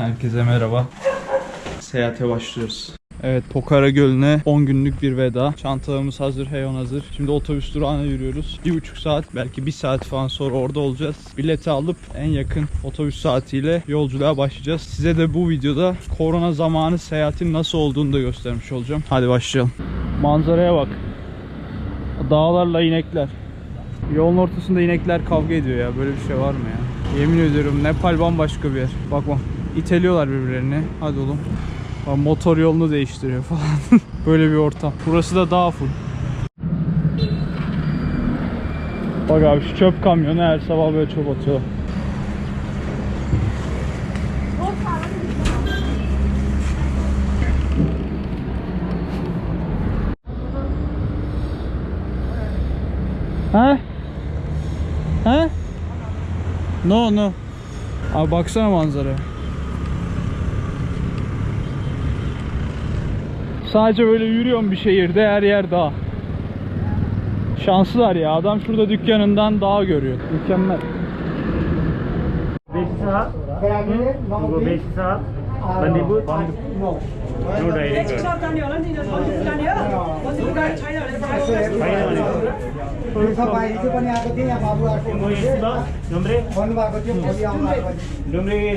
Herkese merhaba. Seyahate başlıyoruz. Evet Pokhara Gölü'ne 10 günlük bir veda. Çantalarımız hazır, heyon hazır. Şimdi otobüs durağına yürüyoruz. 1,5 saat belki 1 saat falan sonra orada olacağız. Bileti alıp en yakın otobüs saatiyle yolculuğa başlayacağız. Size de bu videoda korona zamanı seyahatin nasıl olduğunu da göstermiş olacağım. Hadi başlayalım. Manzaraya bak. Dağlarla inekler. Yolun ortasında inekler kavga ediyor ya. Böyle bir şey var mı ya? Yemin ediyorum Nepal bambaşka bir yer. Bak bak. İteliyorlar birbirlerini. Hadi oğlum. Motor yolunu değiştiriyor falan. Böyle bir ortam. Burası da dağ full. Bak abi şu çöp kamyonu her sabah böyle çöp atıyor. Ha? Ha? No no. Abi baksana manzaraya. Sadece böyle yürüyorum bir şehirde her yer dağ. Şanslılar ya. Adam şurada dükkanından dağ görüyor. Mükemmel. 5 saat. Bu 5 saat. Bandibu. No direct. Nomre. Nomre.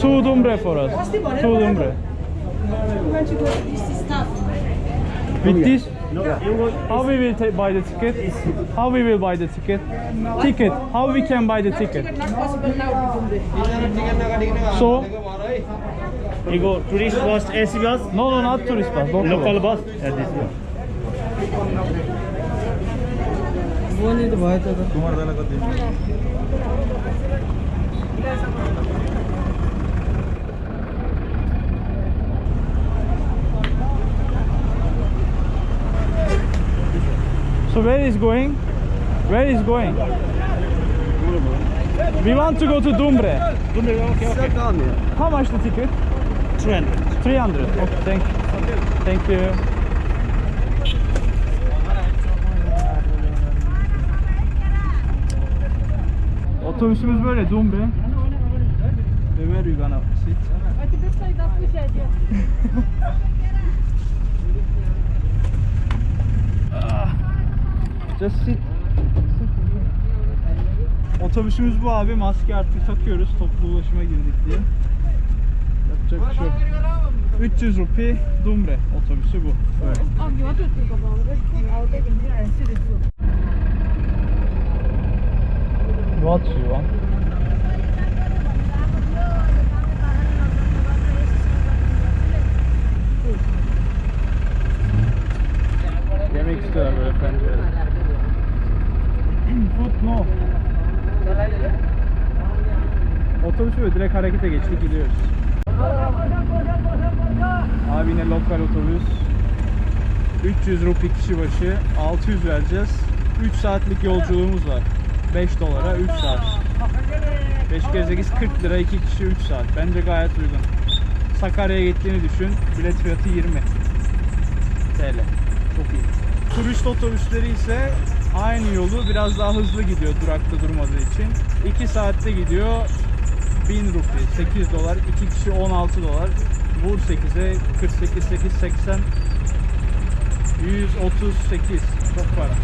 Two dumbre for us. Two dumbre. With this? How we will take, buy the ticket? How we will buy the ticket? Ticket. How we can buy the ticket? So. You go tourist bus, AC bus? No, no, not tourist bus. Local, local bus. bus. Yeah, this one. So where is going? Where is going? We want to go to Dumbre. Dumbre, okay, okay. How much the ticket? 300. 300. Okay, thank Thank you. Otobüsümüz böyle Dumbre. Where you gonna sit? Ah, Just sit. Otobüsümüz bu abi. Maske artık takıyoruz. Toplu ulaşıma girdik diye. Yapacak bir şey yok. 300 rupi Dumre otobüsü bu. Böyle. What you want? Yemek istiyorlar böyle pencerede. Food no. Otobüsü böyle direkt harekete geçtik gidiyoruz. Abi yine lokal otobüs. 300 rupi kişi başı 600 vereceğiz. 3 saatlik yolculuğumuz var. 5 dolara 3 saat. 5 kere 8 40 lira 2 kişi 3 saat. Bence gayet uygun. Sakarya'ya gittiğini düşün. Bilet fiyatı 20 TL. Çok iyi. Turist otobüsleri ise aynı yolu biraz daha hızlı gidiyor durakta durmadığı için. 2 saatte gidiyor 1000 rupi 8 dolar 2 kişi 16 dolar vur 8'e 48 8 80 138 çok para.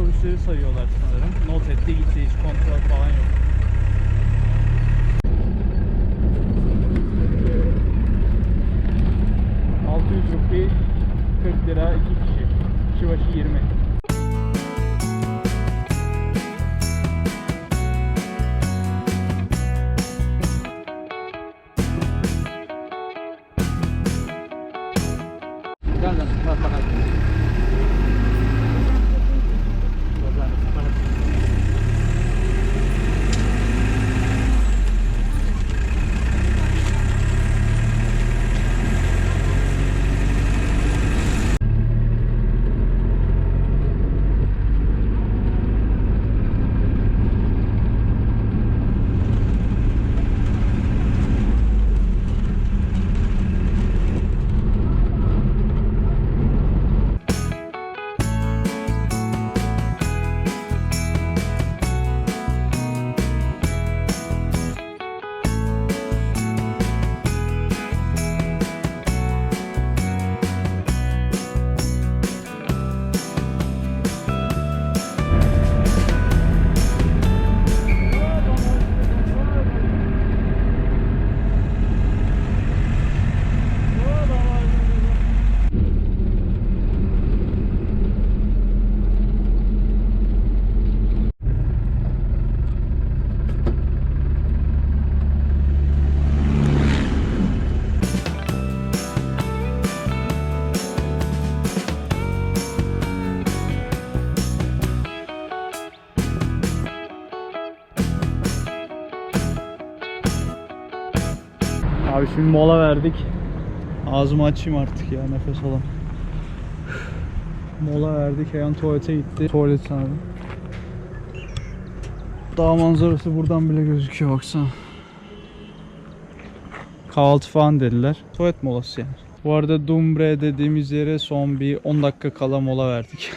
Otobüsleri sayıyorlar sanırım. Not etti gitti hiç kontrol falan yok. ...600 rupi 40 lira 2 kişi. Kişi başı 20. şimdi mola verdik. Ağzımı açayım artık ya nefes alalım. Mola verdik. Heyan tuvalete gitti. Tuvalet sanırım. Dağ manzarası buradan bile gözüküyor baksana. Kahvaltı falan dediler. Tuvalet molası yani. Bu arada Dumbre dediğimiz yere son bir 10 dakika kala mola verdik.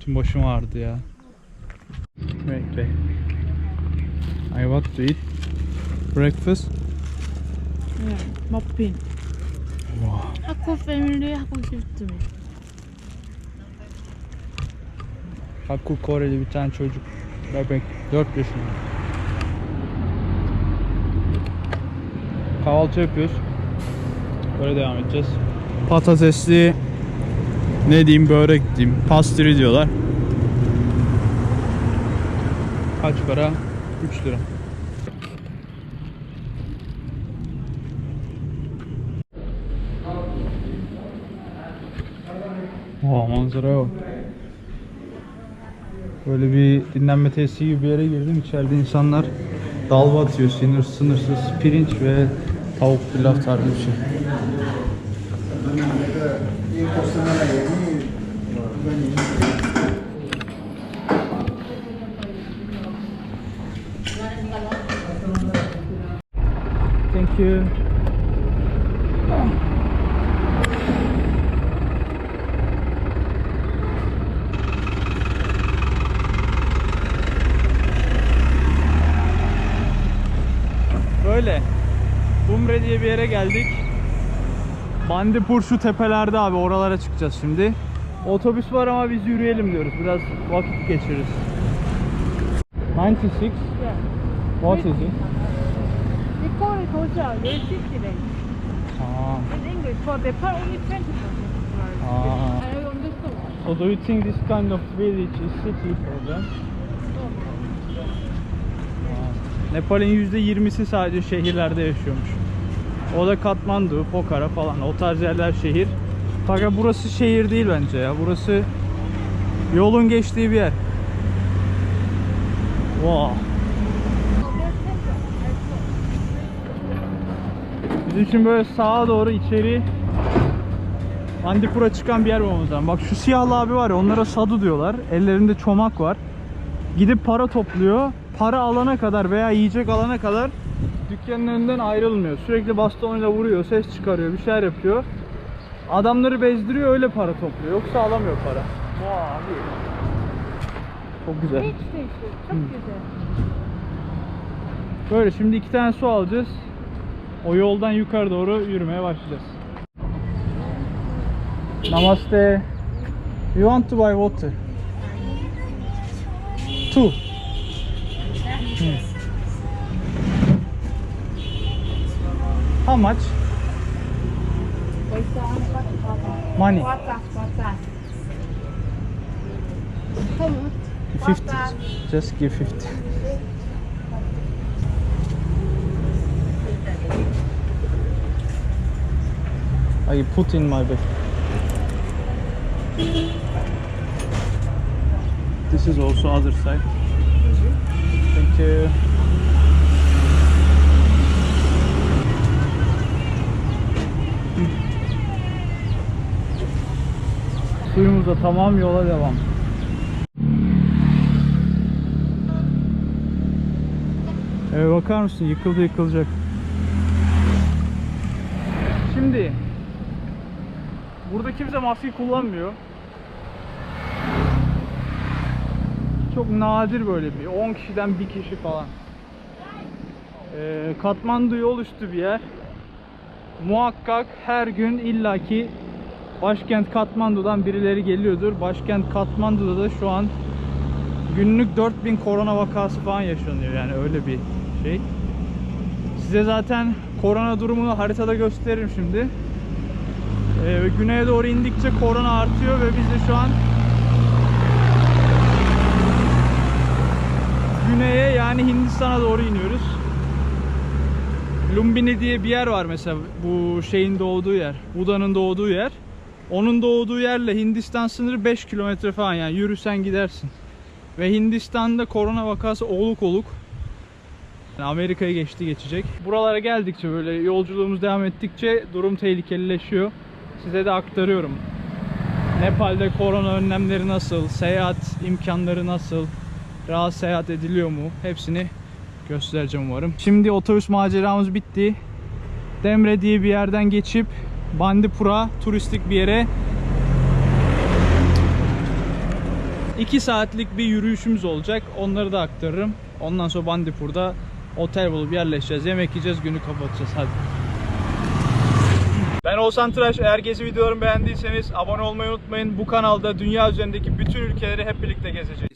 Tüm başım ağrıdı ya. Bekle. I want to eat breakfast. Mopping. Wow. Aku family haku 싶tum. Hakkı Koreli bir tane çocuk. Bebek. 4 yaşında. Kahvaltı yapıyoruz. Böyle devam edeceğiz. Patatesli ne diyeyim börek diyeyim. Pastry diyorlar. Kaç para? 3 lira. Oha manzaraya bak. Böyle bir dinlenme tesisi gibi bir yere girdim. İçeride insanlar dalva atıyor. Sınır, sınırsız pirinç ve tavuk pilav tarzı bir şey. Thank you. Böyle. Umre diye bir yere geldik. Bandipur şu tepelerde abi oralara çıkacağız şimdi. Otobüs var ama biz yürüyelim diyoruz. Biraz vakit geçiririz. 96. What is it? We call it hoja, they fifty days. Aa. In English, for the per only twenty percent. Aa. I understood. So do you think this kind of village is city for them? Aa. Nepal'in %20'si sadece şehirlerde yaşıyormuş. O da Katmandu, Pokhara falan o tarz yerler şehir. Fakat burası şehir değil bence ya. Burası yolun geçtiği bir yer. Wow. Bizim için böyle sağa doğru içeri Bandipur'a çıkan bir yer bulmamız lazım. Bak şu siyahlı abi var ya onlara sadu diyorlar. Ellerinde çomak var. Gidip para topluyor. Para alana kadar veya yiyecek alana kadar dükkanın önünden ayrılmıyor. Sürekli bastonuyla vuruyor, ses çıkarıyor, bir şeyler yapıyor. Adamları bezdiriyor öyle para topluyor. Yoksa alamıyor para. Vay abi. Çok güzel. Beach station, çok güzel. Böyle şimdi iki tane su alacağız. O yoldan yukarı doğru yürümeye başlayacağız. Namaste. You want to buy water? Two. Hmm. How much? Money. Fifty. Just give fifty. I put in my bag. This is also other side. Thank you. Suyumuzda tamam yola devam. Eve bakar mısın? Yıkıldı yıkılacak. Şimdi burada kimse maske kullanmıyor. Çok nadir böyle bir 10 kişiden bir kişi falan. Ee, Katmandu yol üstü bir yer. Muhakkak her gün illaki başkent Katmandu'dan birileri geliyordur. Başkent Katmandu'da da şu an günlük 4000 korona vakası falan yaşanıyor yani öyle bir şey. Size zaten korona durumunu haritada gösteririm şimdi. Ee, güneye doğru indikçe korona artıyor ve biz de şu an güneye yani Hindistan'a doğru iniyoruz. Lumbini diye bir yer var mesela bu şeyin doğduğu yer. Buda'nın doğduğu yer. Onun doğduğu yerle Hindistan sınırı 5 kilometre falan yani yürüsen gidersin. Ve Hindistan'da korona vakası oluk oluk. Yani Amerika'ya geçti geçecek. Buralara geldikçe böyle yolculuğumuz devam ettikçe durum tehlikelileşiyor. Size de aktarıyorum. Nepal'de korona önlemleri nasıl, seyahat imkanları nasıl, rahat seyahat ediliyor mu? Hepsini göstereceğim umarım. Şimdi otobüs maceramız bitti. Demre diye bir yerden geçip Bandipura turistik bir yere 2 saatlik bir yürüyüşümüz olacak. Onları da aktarırım. Ondan sonra Bandipur'da otel bulup yerleşeceğiz. Yemek yiyeceğiz. Günü kapatacağız. Hadi. Ben Oğuzhan Tıraş. Eğer gezi videolarımı beğendiyseniz abone olmayı unutmayın. Bu kanalda dünya üzerindeki bütün ülkeleri hep birlikte gezeceğiz.